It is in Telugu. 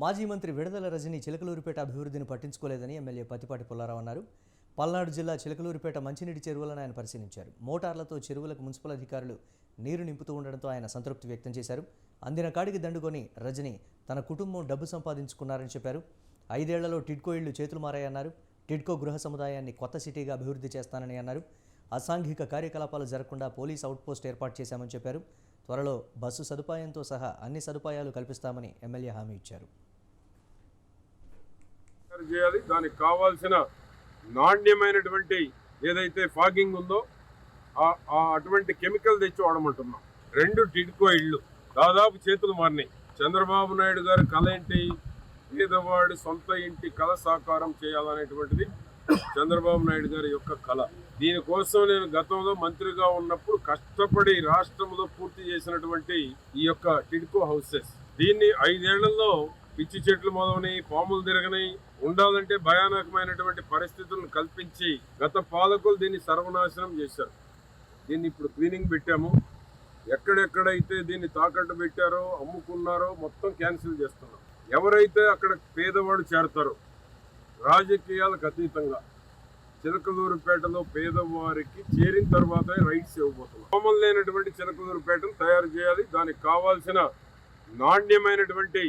మాజీ మంత్రి విడదల రజని చిలకలూరిపేట అభివృద్ధిని పట్టించుకోలేదని ఎమ్మెల్యే పత్తిపాటి పుల్లారావు అన్నారు. పల్నాడు జిల్లా చిలకలూరిపేట మంచినీటి చెరువులను ఆయన పరిశీలించారు. మోటార్లతో చెరువులకు మున్సిపల్ అధికారులు నీరు నింపుతూ ఉండడంతో ఆయన సంతృప్తి వ్యక్తం చేశారు. అందిన కాడికి దండుకొని రజని తన కుటుంబం డబ్బు సంపాదించుకున్నారని చెప్పారు. ఐదేళ్ళలో టిడ్కో ఇళ్ళు చేతులు మారాయన్నారు. టిడ్కో గృహ సముదాయాన్ని కొత్త సిటీగా అభివృద్ధి చేస్తానని అన్నారు. అసాంఘిక కార్యకలాపాలు జరగకుండా పోలీస్ అవుట్పోస్ట్ ఏర్పాటు చేశామని చెప్పారు. త్వరలో బస్సు సదుపాయంతో సహా అన్ని సదుపాయాలు కల్పిస్తామని ఎమ్మెల్యే హామీ ఇచ్చారు. చేయాలి. దానికి కావాల్సిన నాణ్యమైనటువంటి ఏదైతే ఫాగింగ్ ఉందో ఆ- అటువంటి కెమికల్ తెచ్చి వాడమంటున్నాం. రెండు టిడ్కో ఇళ్ళు దాదాపు చేతులు మారినాయి. చంద్రబాబు నాయుడు గారి కళ ఏంటి? పేదవాడి సొంత ఇంటి కళ సాకారం చేయాలనేటువంటిది చంద్రబాబు నాయుడు గారి యొక్క కళ. దీనికోసం నేను గతంలో మంత్రిగా ఉన్నప్పుడు కష్టపడి రాష్ట్రంలో పూర్తి చేసినటువంటి ఈ యొక్క టిడ్కో హౌసెస్. దీన్ని ఐదేళ్ళలో పిచ్చి చెట్లు మొదలని పాములు తిరగని ఉండాలంటే భయానకమైనటువంటి పరిస్థితులను కల్పించి గత పాలకులు దీన్ని సర్వనాశనం చేశారు. దీన్ని ఇప్పుడు క్లీనింగ్ పెట్టాము. ఎక్కడెక్కడైతే దీన్ని తాకట్టు పెట్టారో అమ్ముకున్నారో మొత్తం క్యాన్సిల్ చేస్తున్నాం. ఎవరైతే అక్కడ పేదవాడు చేరతారో రాజకీయాలకు అతీతంగా చిలకలూరుపేటలో పేదవారికి చేరిన తర్వాతే రైట్స్ ఇవ్వబోతున్నాం. కోమం లేనటువంటి చిలకలూరుపేటను తయారు చేయాలి. దానికి కావాల్సిన నాణ్యమైనటువంటి